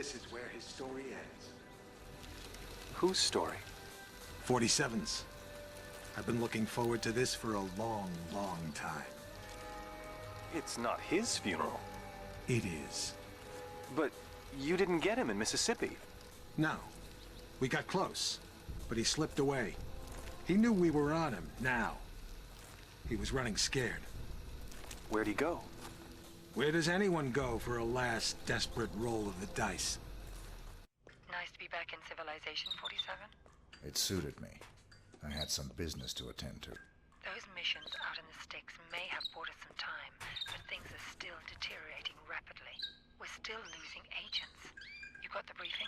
This is where his story ends. Whose story? 47's. I've been looking forward to this for a long, long time. It's not his funeral. It is. But you didn't get him in Mississippi. No. We got close, but he slipped away. He knew we were on him, now. He was running scared. Where'd he go? Where does anyone go for a last desperate roll of the dice? Nice to be back in Civilization 47. It suited me. I had some business to attend to. Those missions out in the sticks may have bought us some time, but things are still deteriorating rapidly. We're still losing agents. You got the briefing?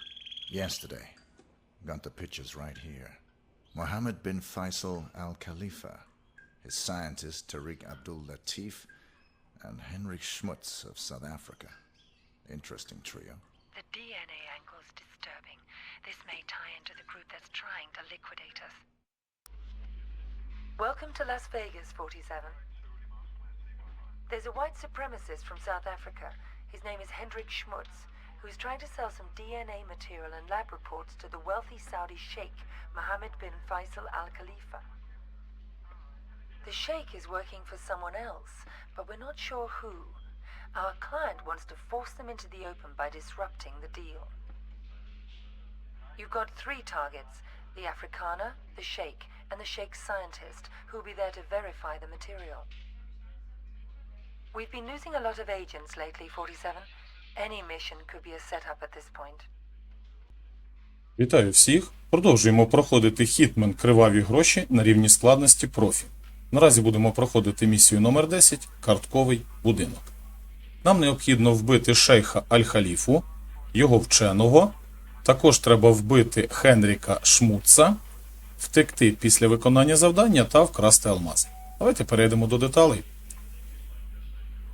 Yesterday. Got the pictures right here. Mohammed bin Faisal Al Khalifa, his scientist Tariq Abdul Latif, and Henrik Schmutz of South Africa. Interesting trio. The DNA angle's disturbing. This may tie into the group that's trying to liquidate us. Welcome to Las Vegas, 47. There's a white supremacist from South Africa. His name is Hendrik Schmutz, who's trying to sell some DNA material and lab reports to the wealthy Saudi sheikh, Mohammed bin Faisal Al Khalifa. The sheikh is working for someone else, but we're not sure who. Our client wants to force them into the open by disrupting the deal. You've got three targets the Afrikaner, the Sheikh, and the Sheikh's scientist, who'll be there to verify the material. We've been losing a lot of agents lately, 47. Any mission could be a setup at this point. Вітаю всіх! Продовжуємо проходити Хітмен Криваві гроші на рівні складності профі. Наразі будемо проходити місію номер 10 Картковий будинок. Нам необхідно вбити шейха Аль-Халіфу, його вченого. Також треба вбити Хенріка Шмутца, втекти після виконання завдання та вкрасти алмаз. Давайте перейдемо до деталей.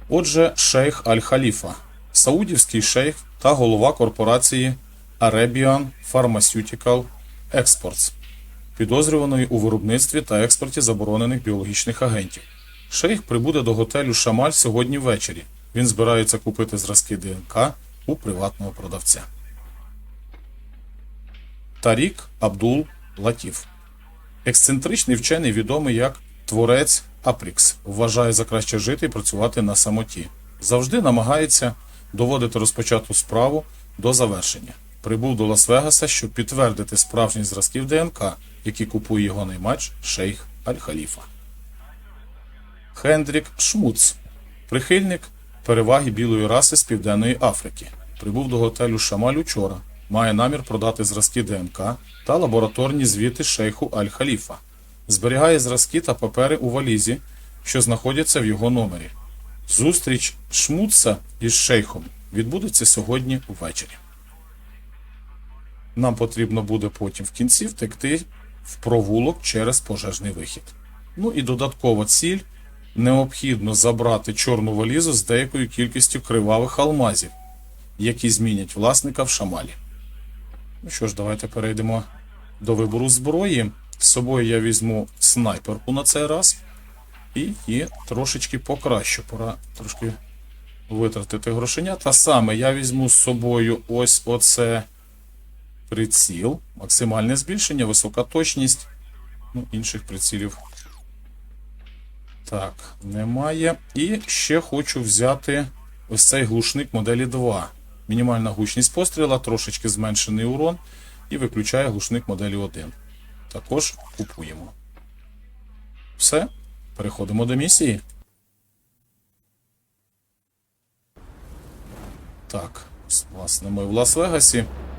Отже, шейх Аль-Халіфа, саудівський шейх та голова корпорації Arabian Pharmaceutical Exports, підозрюваної у виробництві та експорті заборонених біологічних агентів. Шейх прибуде до готелю Шамаль сьогодні ввечері. Він збирається купити зразки ДНК у приватного продавця. Тарік Абдул Латіф. Ексцентричний вчений відомий як творець Апрікс, вважає за краще жити і працювати на самоті. Завжди намагається доводити розпочату справу до завершення. Прибув до Лас-Вегаса, щоб підтвердити справжність зразків ДНК, які купує його наймач шейх Аль-Халіфа. Хендрік Шмуц, прихильник переваги білої раси з Південної Африки. Прибув до готелю Шамаль учора. Має намір продати зразки ДНК та лабораторні звіти шейху Аль-Халіфа. Зберігає зразки та папери у валізі, що знаходяться в його номері. Зустріч Шмутса із шейхом відбудеться сьогодні ввечері. Нам потрібно буде потім в кінці втекти в провулок через пожежний вихід. Ну і додаткова ціль необхідно забрати чорну валізу з деякою кількістю кривавих алмазів, які змінять власника в шамалі. Ну що ж, давайте перейдемо до вибору зброї. З собою я візьму снайперку на цей раз і її трошечки покращу. Пора трошки витратити грошеня. Та саме я візьму з собою ось оце приціл, максимальне збільшення, висока точність. Ну, інших прицілів. Так, немає. І ще хочу взяти ось цей глушник моделі 2. Мінімальна гучність постріла, трошечки зменшений урон і виключає глушник моделі 1. Також купуємо. Все, переходимо до місії. Так, власне, ми в Лас-Вегасі.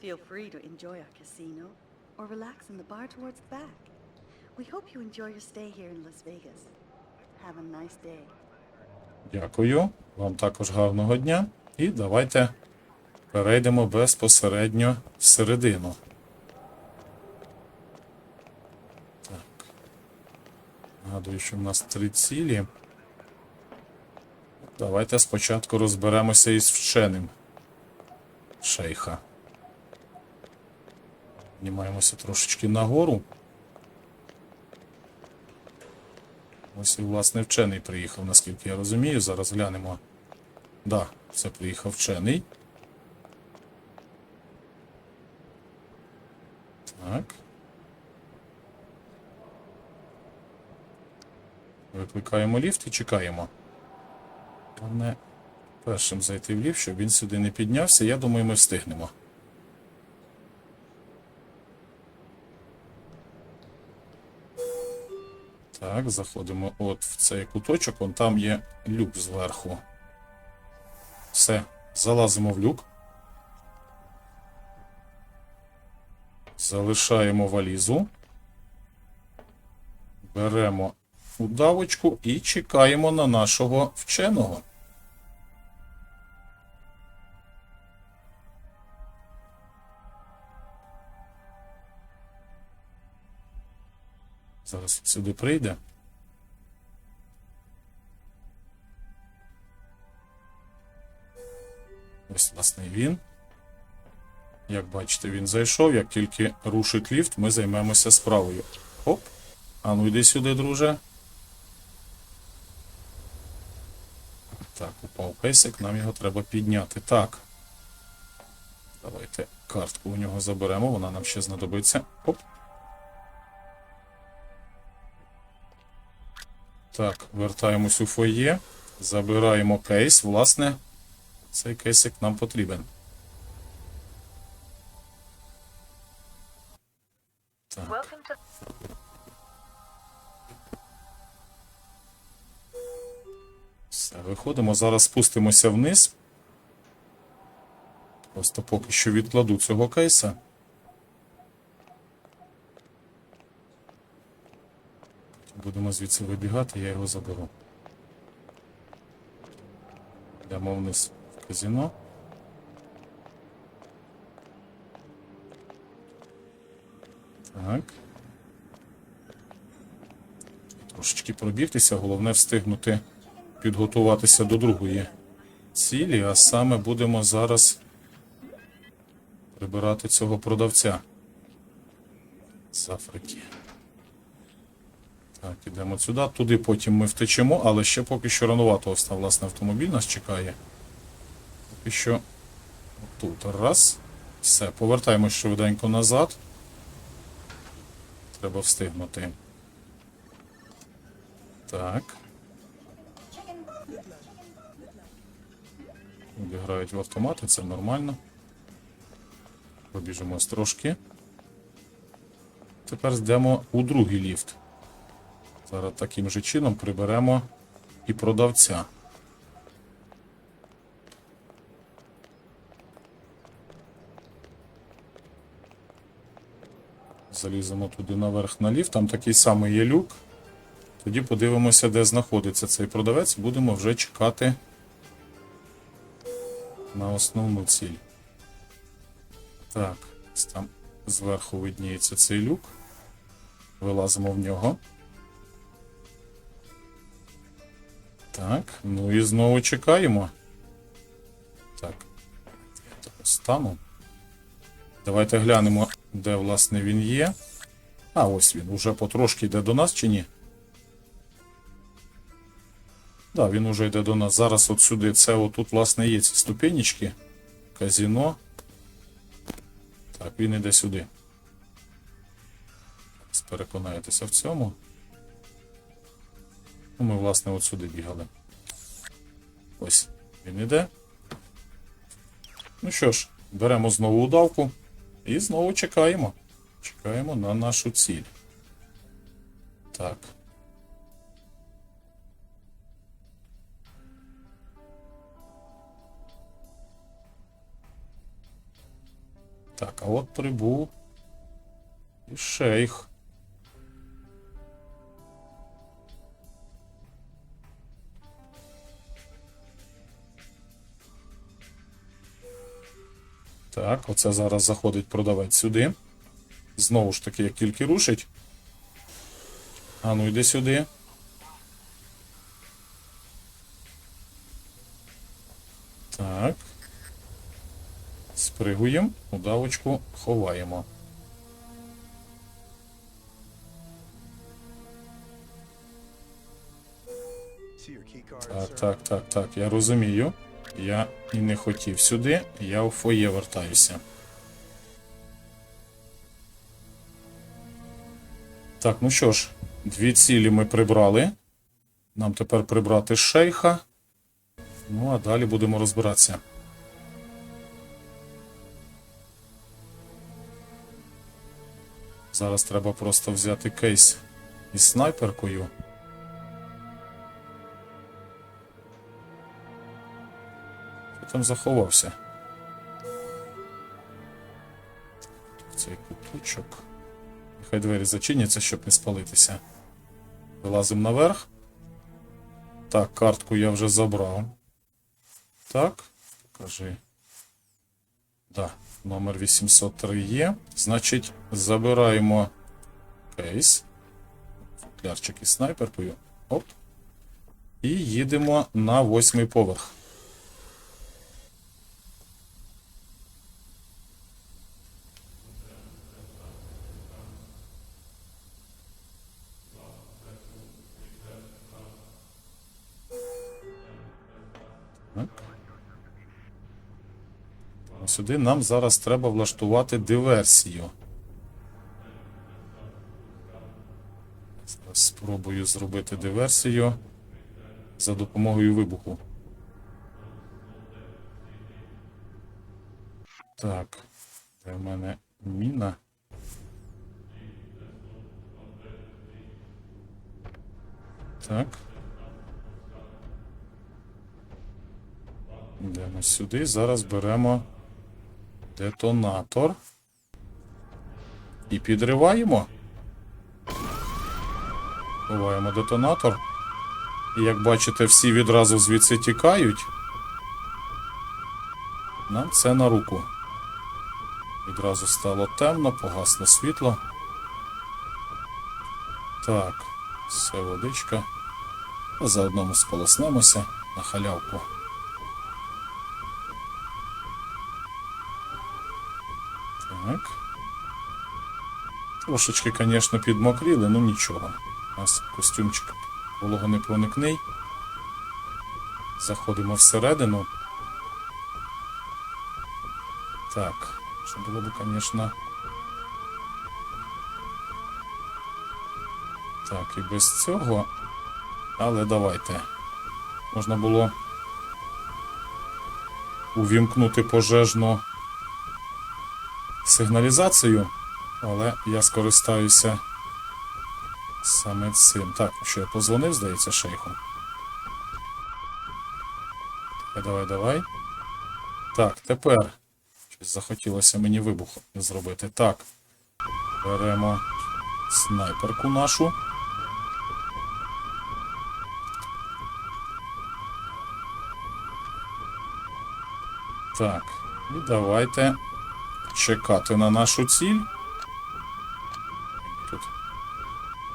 Feel free to enjoy our casino or relax in the bar towards the back. We hope you enjoy your stay here in Las Vegas. Have a nice day. Дякую. Вам також гарного дня. І давайте перейдемо безпосередньо всередину. Так. Нагадую, що в нас три цілі. Давайте спочатку розберемося із вченим шейха. Піднімаємося трошечки нагору. Ось і власне вчений приїхав, наскільки я розумію. Зараз глянемо. Да, це приїхав вчений. Так. Викликаємо ліфт і чекаємо. Головне першим зайти в ліфт, щоб він сюди не піднявся. Я думаю, ми встигнемо. Так, заходимо от в цей куточок, вон там є люк зверху. Все, залазимо в люк. Залишаємо валізу. Беремо удавочку і чекаємо на нашого вченого. Зараз сюди прийде. Ось, власне, він. Як бачите, він зайшов. Як тільки рушить ліфт, ми займемося справою. Оп. А ну йди сюди, друже. Так, упав песик, нам його треба підняти. Так. Давайте картку у нього заберемо, вона нам ще знадобиться. Оп. Так, вертаємось у фоє, забираємо кейс. Власне, цей кейсик нам потрібен. Так, все, виходимо. Зараз спустимося вниз. Просто поки що відкладу цього кейса. Будемо звідси вибігати, я його заберу. Йдемо вниз в казино. Так. Трошечки пробігтися, головне встигнути підготуватися до другої цілі, а саме будемо зараз прибирати цього продавця з Африки. Так, ідемо сюди. Туди потім ми втечемо, але ще поки що ранувато ось власне, автомобіль нас чекає. Поки що тут. Раз. Все, повертаємось швиденько назад. Треба встигнути. Так. Люди грають в автомати, це нормально. Побіжимо трошки. Тепер йдемо у другий ліфт. Зараз таким же чином приберемо і продавця. Заліземо туди наверх на ліфт, там такий самий є люк. Тоді подивимося, де знаходиться цей продавець, будемо вже чекати на основну ціль. Так, там зверху видніється цей люк. Вилазимо в нього. Так, ну і знову чекаємо. Так, стану. Давайте глянемо, де власне він є. А, ось він. Уже потрошки йде до нас чи ні? Так, да, він уже йде до нас. Зараз от сюди. Це отут, власне, є ці ступенечки. Казіно. Так, він іде сюди. Переконаєтеся в цьому. Ну, ми, власне, от сюди бігали. Ось, він іде. Ну що ж, беремо знову удавку і знову чекаємо. Чекаємо на нашу ціль. Так. Так, а от прибув і шейх. Так, оце зараз заходить продавець сюди. Знову ж таки, як тільки рушить. А ну йди сюди. Так. Спригуємо, удавочку ховаємо. Так, так, так, так, я розумію. Я і не хотів сюди, я у фоє вертаюся. Так, ну що ж, дві цілі ми прибрали. Нам тепер прибрати шейха. Ну, а далі будемо розбиратися. Зараз треба просто взяти кейс із снайперкою. Там заховався? Цей куточок. Нехай двері зачиняться, щоб не спалитися. Вилазимо наверх. Так, картку я вже забрав. Так, покажи. Да, номер 803 є. Значить, забираємо кейс. Футлярчик із снайперкою. Оп. І їдемо на восьмий поверх. Сюди нам зараз треба влаштувати диверсію. Зараз спробую зробити диверсію за допомогою вибуху. Так, де в мене міна? Так. Йдемо сюди. Зараз беремо детонатор. І підриваємо. Ховаємо детонатор. І як бачите, всі відразу звідси тікають. Нам це на руку. Відразу стало темно, погасло світло. Так, все водичка. Заодно ми сполоснемося на халявку. Так. Трошечки, звісно, підмокріли, ну нічого. У нас костюмчик вологонепроникний. Заходимо всередину. Так, що було б, звісно. Так, і без цього. Але давайте. Можна було увімкнути пожежну сигналізацію, але я скористаюся саме цим. Так, що я позвонив, здається, шейху. Давай, давай, давай. Так, тепер. Щось захотілося мені вибух зробити. Так. Беремо снайперку нашу. Так, і давайте чекати на нашу ціль. Тут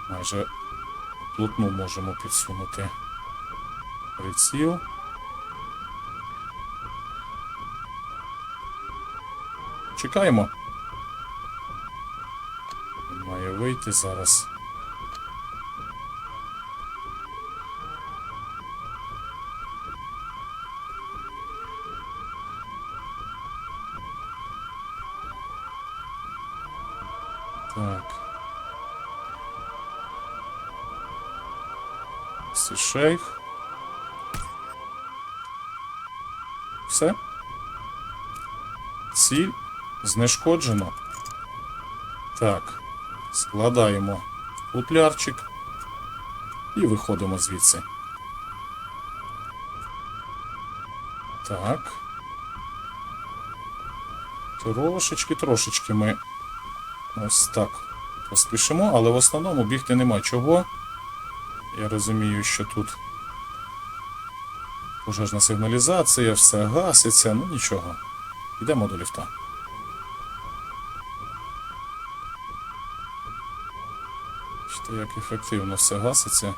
майже плотну можемо підсунути приціл. Чекаємо. Має вийти зараз. Так. Це шейх. Все. Ціль знешкоджено. Так. Складаємо футлярчик і виходимо звідси. Так. Трошечки, трошечки ми Ось так. Поспішимо, але в основному бігти нема чого. Я розумію, що тут пожежна сигналізація, все гаситься, ну нічого. Йдемо до ліфта. Бачите, як ефективно все гаситься.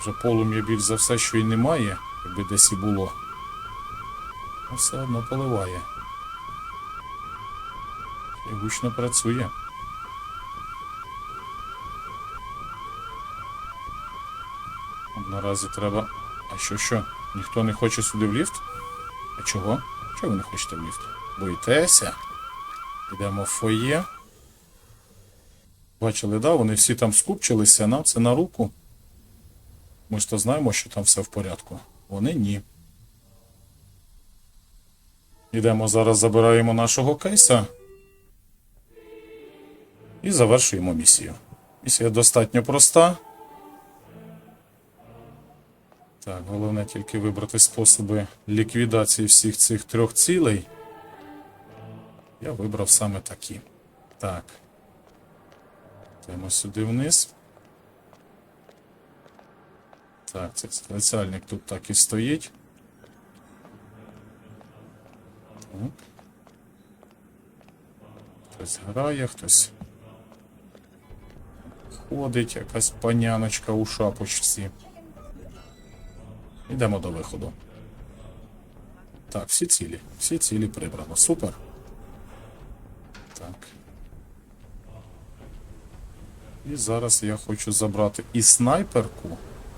Вже полум'я більш за все, що й немає, якби десь і було. Ну, все одно поливає. Гучно працює. Наразі треба. А що що? Ніхто не хоче сюди в ліфт? А чого? Чого ви не хочете в ліфт? Боїтеся? Йдемо в фоє. Бачили, да? Вони всі там скупчилися, нам це на руку. Ми ж то знаємо, що там все в порядку. Вони ні. Йдемо зараз, забираємо нашого кейса. І завершуємо місію. Місія достатньо проста. Так, головне тільки вибрати способи ліквідації всіх цих трьох цілей. Я вибрав саме такі. Так. Йдемо сюди вниз. Так, цей спеціальник тут так і стоїть. Так. Хтось грає, хтось ходить, якась паняночка у шапочці. Йдемо до виходу. Так, всі цілі. Всі цілі прибрано. Супер. Так. І зараз я хочу забрати і снайперку,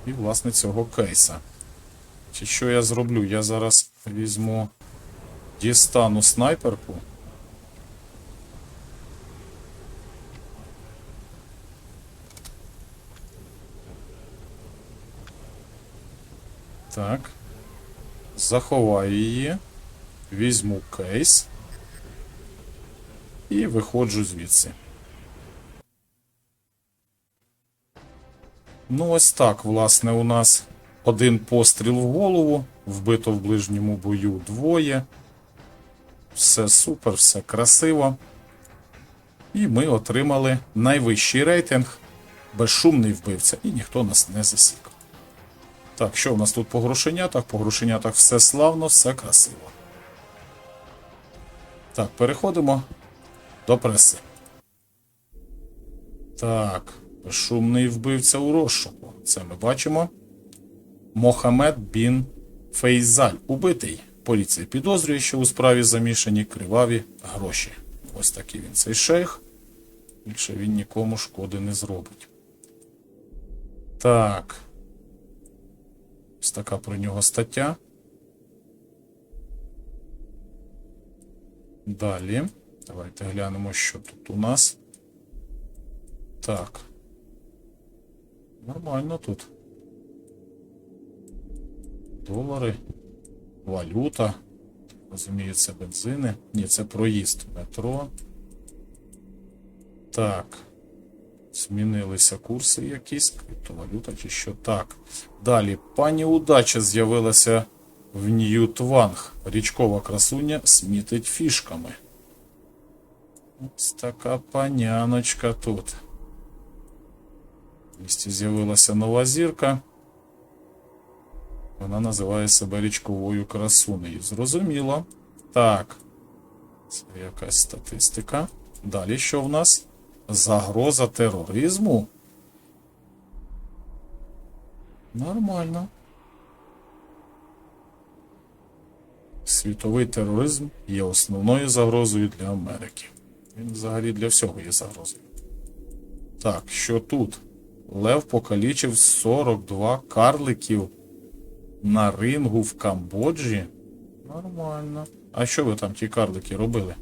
і, власне, цього кейса. Чи що я зроблю? Я зараз візьму, дістану снайперку. Так. Заховаю її. Візьму кейс. І виходжу звідси. Ну, ось так, власне, у нас один постріл в голову, вбито в ближньому бою двоє. Все супер, все красиво. І ми отримали найвищий рейтинг. Безшумний вбивця, і ніхто нас не засік. Так, що в нас тут по грошенятах? По грошенятах все славно, все красиво. Так, переходимо до преси. Так, безшумний вбивця у розшуку. Це ми бачимо. Мохамед Бін Фейзаль. Убитий. Поліція підозрює, що у справі замішані криваві гроші. Ось такий він цей шейх. Більше він нікому шкоди не зробить. Так. Ось така про нього стаття. Далі. Давайте глянемо, що тут у нас. Так. Нормально тут. Долари. Валюта. Розумію, бензини. Ні, це проїзд. Метро. Так. Змінилися курси якісь, криптовалюта чи що. Так. Далі. Пані Удача з'явилася в Ньютванг. Річкова красуня смітить фішками. Ось така паняночка тут. В місті з'явилася нова зірка. Вона називає себе річковою красунею. Зрозуміло. Так. Це якась статистика. Далі що в нас? Загроза тероризму. Нормально. Світовий тероризм є основною загрозою для Америки. Він взагалі для всього є загрозою. Так, що тут? Лев покалічив 42 карликів на рингу в Камбоджі. Нормально. А що ви там ті карлики робили?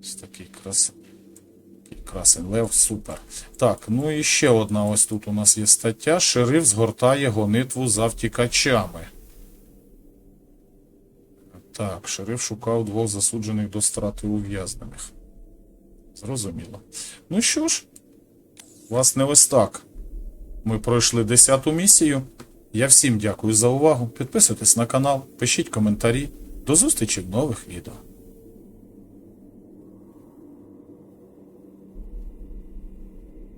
Ось такий красивий. Красень лев, супер. Так, ну і ще одна ось тут у нас є стаття. Шериф згортає гонитву за втікачами. Так, шериф шукав двох засуджених до страти ув'язнених. Зрозуміло. Ну що ж, власне, ось так. Ми пройшли 10-ту місію. Я всім дякую за увагу. Підписуйтесь на канал, пишіть коментарі. До зустрічі в нових відео.